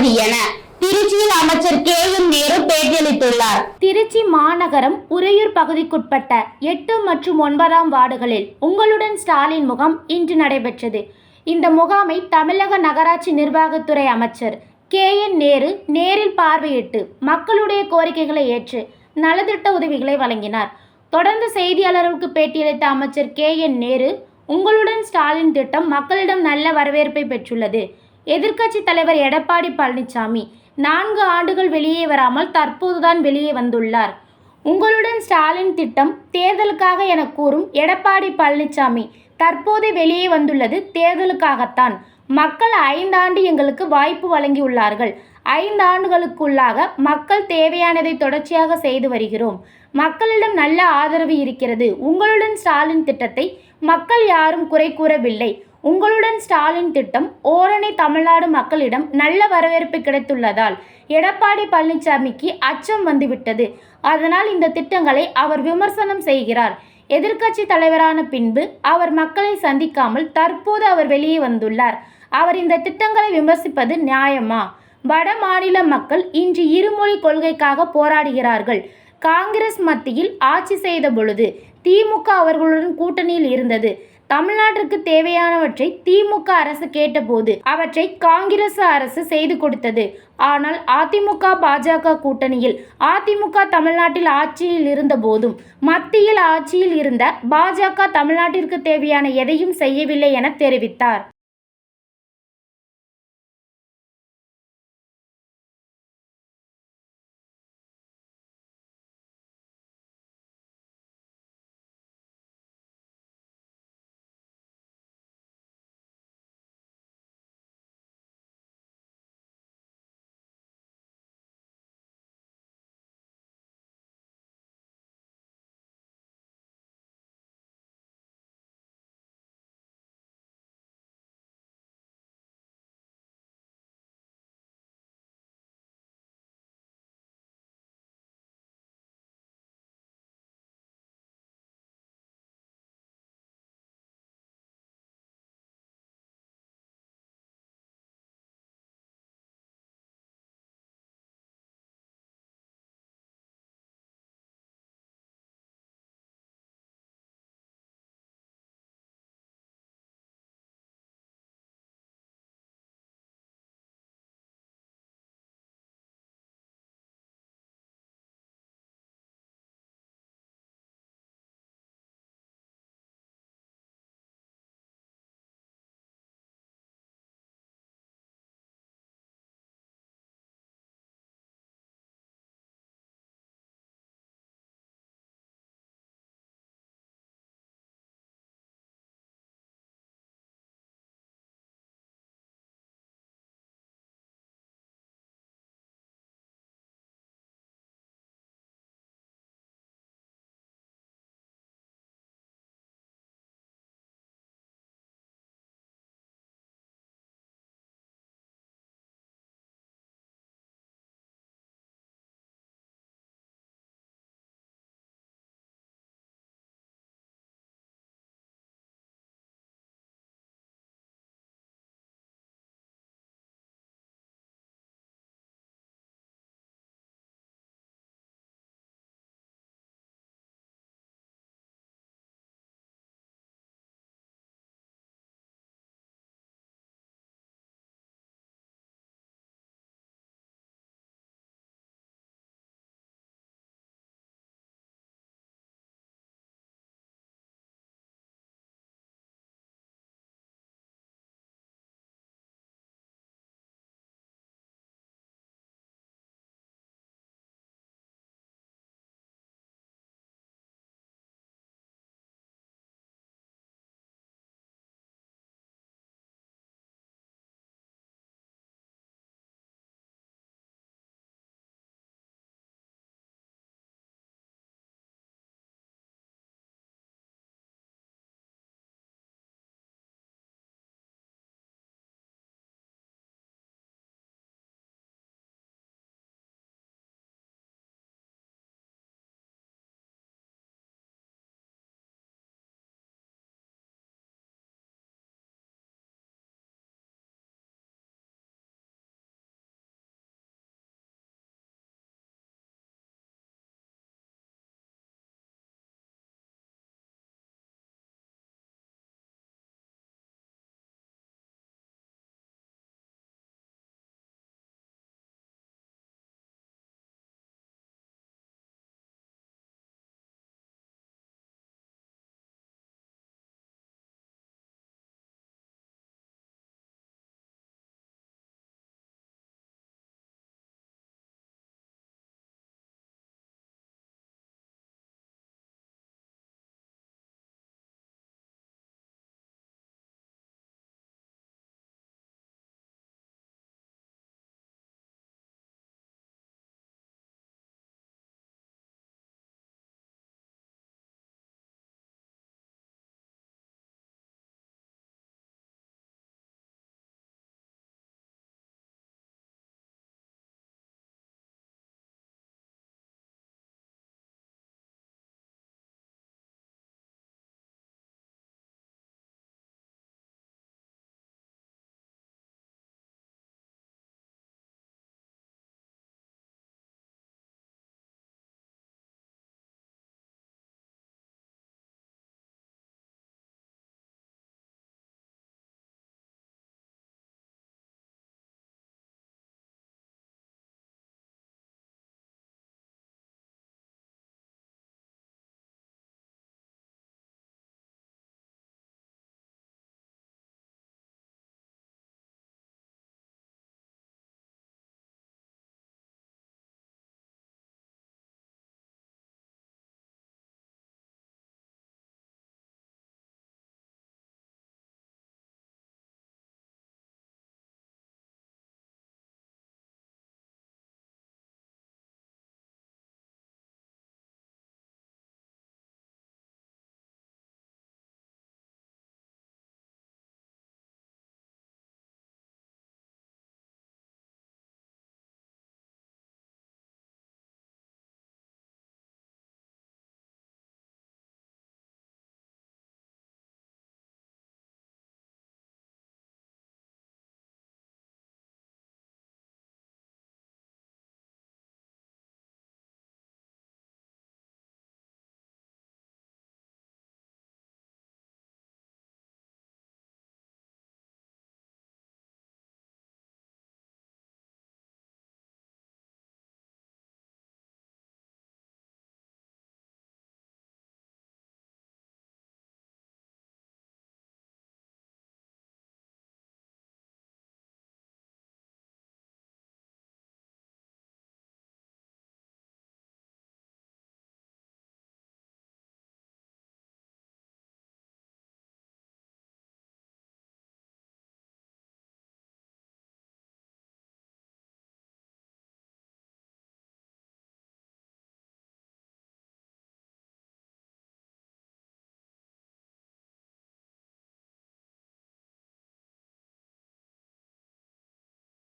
அனுமதி என திருச்சியில் அமைச்சர் கே எம் நேரு பேட்டியளித்துள்ளார். திருச்சி மாநகரம் உறையூர் பகுதிக்குட்பட்ட எட்டு மற்றும் ஒன்பதாம் வார்டுகளில் உங்களுடன் ஸ்டாலின் முகாம் இன்று நடைபெற்றது. இந்த முகாமை தமிழக நகராட்சி நிர்வாகத்துறை அமைச்சர் கே என் நேரு நேரில் பார்வையிட்டு மக்களுடைய கோரிக்கைகளை ஏற்று நலத்திட்ட உதவிகளை வழங்கினார். தொடர்ந்து செய்தியாளர்களுக்கு பேட்டியளித்த அமைச்சர் கே என் நேரு உங்களுடன் ஸ்டாலின் திட்டம் மக்களிடம் நல்ல வரவேற்பை பெற்றுள்ளது. எதிர்க்கட்சி தலைவர் எடப்பாடி பழனிசாமி நான்கு ஆண்டுகள் வெளியே வராமல் தற்போதுதான் வெளியே வந்துள்ளார். உங்களுடன் ஸ்டாலின் திட்டம் தேர்தலுக்காக என கூறும் எடப்பாடி பழனிசாமி தற்போது வெளியே வந்துள்ளது தேர்தலுக்காகத்தான். மக்கள் ஐந்தாண்டு எங்களுக்கு வாய்ப்பு வழங்கியுள்ளார்கள். ஐந்து ஆண்டுகளுக்குள்ளாக மக்கள் தேவையானதை தொடர்ச்சியாக செய்து வருகிறோம். மக்களிடம் நல்ல ஆதரவு இருக்கிறது. உங்களுடன் ஸ்டாலின் திட்டத்தை மக்கள் யாரும் குறை கூறவில்லை. உங்களுடன் ஸ்டாலின் திட்டம் ஓரணி தமிழ்நாடு மக்களிடம் நல்ல வரவேற்பு கிடைத்துள்ளதால் எடப்பாடி பழனிசாமிக்கு அச்சம் வந்துவிட்டது. அதனால் இந்த திட்டங்களை அவர் விமர்சனம் செய்கிறார். எதிர்க்கட்சி தலைவரான பின்பு அவர் மக்களை சந்திக்காமல் தற்போது அவர் வெளியே வந்துள்ளார். அவர் இந்த திட்டங்களை விமர்சிப்பது நியாயமா? வட மாநில மக்கள் இன்று இருமொழி கொள்கைக்காக போராடுகிறார்கள். காங்கிரஸ் மத்தியில் ஆட்சி செய்த பொழுது திமுக அவர்களுடன் கூட்டணியில் இருந்தது. தமிழ்நாட்டிற்கு தேவையானவற்றை திமுக அரசு கேட்டபோது அவற்றை காங்கிரஸ் அரசு செய்து கொடுத்தது. ஆனால் அதிமுக பாஜக கூட்டணியில் அதிமுக தமிழ்நாட்டில் ஆட்சியில் இருந்த போதும் மத்தியில் ஆட்சியில் இருந்த பாஜக தமிழ்நாட்டிற்கு தேவையான எதையும் செய்யவில்லை என தெரிவித்தார்.